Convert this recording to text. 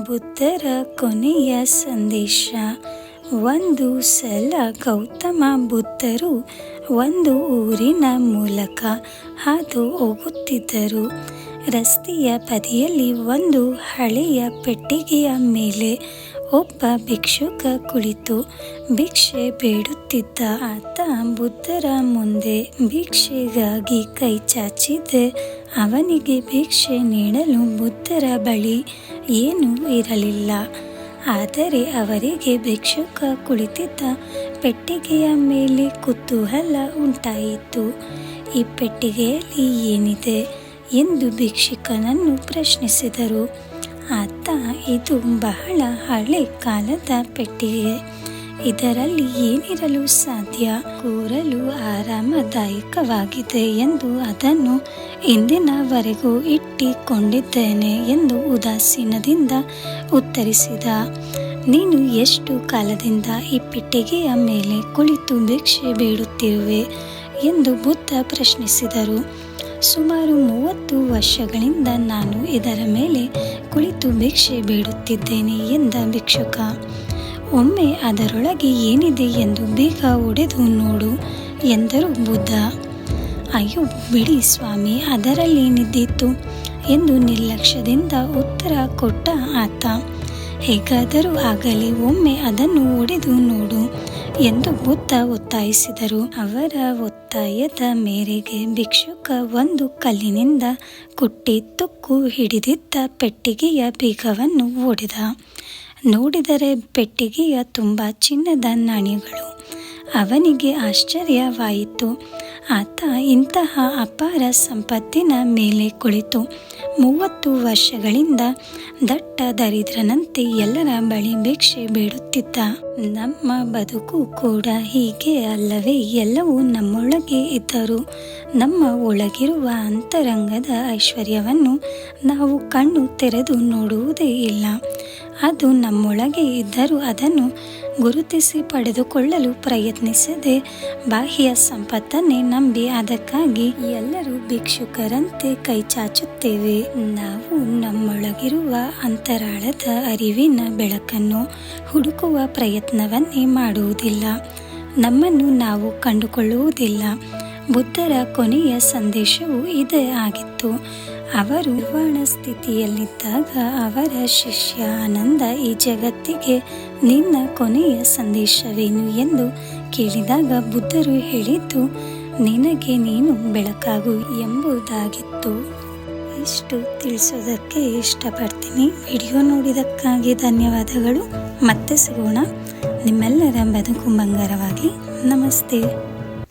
ಬುದ್ಧರ ಕೊನೆಯ ಸಂದೇಶ. ಒಂದು ಸಲ ಗೌತಮ ಬುದ್ಧರು ಒಂದು ಊರಿನ ಮೂಲಕ ಹಾದು ಹೋಗುತ್ತಿದ್ದರು. ರಸ್ತೆಯ ಬದಿಯಲ್ಲಿ ಒಂದು ಹಳೆಯ ಪೆಟ್ಟಿಗೆಯ ಮೇಲೆ ಒಬ್ಬ ಭಿಕ್ಷುಕ ಕುಳಿತು ಭಿಕ್ಷೆ ಬೇಡುತ್ತಿದ್ದ ಆತ ಬುದ್ಧರ ಮುಂದೆ ಭಿಕ್ಷೆಗಾಗಿ ಕೈ ಚಾಚಿದೆ. ಅವನಿಗೆ ಭಿಕ್ಷೆ ನೀಡಲು ಬುದ್ಧರ ಬಳಿ ಏನೂ ಇರಲಿಲ್ಲ. ಆದರೆ ಅವರಿಗೆ ಭಿಕ್ಷುಕ ಕುಳಿತಿದ್ದ ಪೆಟ್ಟಿಗೆಯ ಮೇಲೆ ಕುತೂಹಲ ಉಂಟಾಯಿತು. ಈ ಪೆಟ್ಟಿಗೆಯಲ್ಲಿ ಏನಿದೆ ಎಂದು ಭಿಕ್ಷುಕನನ್ನು ಪ್ರಶ್ನಿಸಿದರು. ಆತ, ಇದು ಬಹಳ ಹಳೆ ಕಾಲದ ಪೆಟ್ಟಿಗೆ. ಇದರಲ್ಲಿ ಏನಿರಲು ಸಾಧ್ಯ? ಕೂರಲು ಆರಾಮದಾಯಕವಾಗಿದೆ ಎಂದು ಅದನ್ನು ಇಂದಿನವರೆಗೂ ಇಟ್ಟಿಕೊಂಡಿದ್ದೇನೆ ಎಂದು ಉದಾಸೀನದಿಂದ ಉತ್ತರಿಸಿದ, ನೀನು ಎಷ್ಟು ಕಾಲದಿಂದ ಈ ಪೆಟ್ಟಿಗೆಯ ಮೇಲೆ ಕುಳಿತು ಭಿಕ್ಷೆ ಬೇಡುತ್ತಿರುವೆ ಎಂದು ಬುದ್ಧ ಪ್ರಶ್ನಿಸಿದರು. ಸುಮಾರು ಮೂವತ್ತು ವರ್ಷಗಳಿಂದ ನಾನು ಇದರ ಮೇಲೆ ಕುಳಿತು ಭಿಕ್ಷೆ ಬೇಡುತ್ತಿದ್ದೇನೆ ಎಂದ ಭಿಕ್ಷುಕ. ಒಮ್ಮೆ ಅದರೊಳಗೆ ಏನಿದೆ ಎಂದು ಬೇಗ ಒಡೆದು ನೋಡು ಎಂದರು ಬುದ್ಧ. ಅಯ್ಯೋ, ಬಿಡಿ ಸ್ವಾಮಿ ಅದರಲ್ಲೇನಿದ್ದಿತ್ತು ಎಂದು ನಿರ್ಲಕ್ಷ್ಯದಿಂದ ಉತ್ತರ ಕೊಟ್ಟ ಆತ. ಹೇಗಾದರೂ ಆಗಲಿ, ಒಮ್ಮೆ ಅದನ್ನು ಒಡೆದು ನೋಡು ಎಂದು ಬುದ್ಧ ಒತ್ತಾಯಿಸಿದರು. ಅವರ ಒತ್ತಾಯದ ಮೇರೆಗೆ ಭಿಕ್ಷುಕ ಒಂದು ಕಲ್ಲಿನಿಂದ ಕುಟ್ಟಿ ತುಕ್ಕು ಹಿಡಿದಿದ್ದ ಪೆಟ್ಟಿಗೆಯ ಬೀಗವನ್ನು ಒಡೆದ. ನೋಡಿದರೆ ಪೆಟ್ಟಿಗೆಯ ತುಂಬ ಚಿನ್ನದ ನಾಣ್ಯಗಳು. ಅವನಿಗೆ ಆಶ್ಚರ್ಯವಾಯಿತು. ಆತ ಇಂತಹ ಅಪಾರ ಸಂಪತ್ತಿನ ಮೇಲೆ ಕುಳಿತು ಮೂವತ್ತು ವರ್ಷಗಳಿಂದ ದಟ್ಟ ದರಿದ್ರನಂತೆ ಎಲ್ಲರ ಬಳಿ ಭಿಕ್ಷೆ ಬೇಡುತ್ತಿದ್ದ. ನಮ್ಮ ಬದುಕು ಕೂಡ ಹೀಗೆ ಅಲ್ಲವೇ? ಎಲ್ಲವೂ ನಮ್ಮೊಳಗೆ ಇದ್ದರೂ ನಮ್ಮ ಒಳಗಿರುವ ಅಂತರಂಗದ ಐಶ್ವರ್ಯವನ್ನು ನಾವು ಕಣ್ಣು ತೆರೆದು ನೋಡುವುದೇ ಇಲ್ಲ. ಅದು ನಮ್ಮೊಳಗೆ ಇದ್ದರೂ ಅದನ್ನು ಗುರುತಿಸಿ ಪಡೆದುಕೊಳ್ಳಲು ಪ್ರಯತ್ನಿಸದೆ ಬಾಹ್ಯ ಸಂಪತ್ತನ್ನೇ ನಂಬಿ ಅದಕ್ಕಾಗಿ ಎಲ್ಲರೂ ಭಿಕ್ಷುಕರಂತೆ ಕೈ ಚಾಚುತ್ತೇವೆ ನಾವು ನಮ್ಮೊಳಗಿರುವ ಅಂತರಾಳದ ಅರಿವಿನ ಬೆಳಕನ್ನು ಹುಡುಕುವ ಪ್ರಯತ್ನವನ್ನೇ ಮಾಡುವುದಿಲ್ಲ. ನಮ್ಮನ್ನು ನಾವು ಕಂಡುಕೊಳ್ಳುವುದಿಲ್ಲ. ಬುದ್ಧರ ಕೊನೆಯ ಸಂದೇಶವು ಇದೇ ಆಗಿತ್ತು. ಅವರು ನಿರ್ವಾಣ ಸ್ಥಿತಿಯಲ್ಲಿದ್ದಾಗ ಅವರ ಶಿಷ್ಯ ಆನಂದ ಈ ಜಗತ್ತಿಗೆ ನಿನ್ನ ಕೊನೆಯ ಸಂದೇಶವೇನು ಎಂದು ಕೇಳಿದಾಗ ಬುದ್ಧರು ಹೇಳಿದ್ದು, ನಿನಗೆ ನೀನು ಬೆಳಕಾಗು ಎಂಬುದಾಗಿತ್ತು. ಇಷ್ಟು ತಿಳಿಸೋದಕ್ಕೆ ಇಷ್ಟಪಡ್ತೀನಿ. ವಿಡಿಯೋ ನೋಡಿದಕ್ಕಾಗಿ ಧನ್ಯವಾದಗಳು. ಮತ್ತೆ ಸಿಗೋಣ. ನಿಮ್ಮೆಲ್ಲರ ಬದುಕು ಬಂಗಾರವಾಗಿ. ನಮಸ್ತೆ.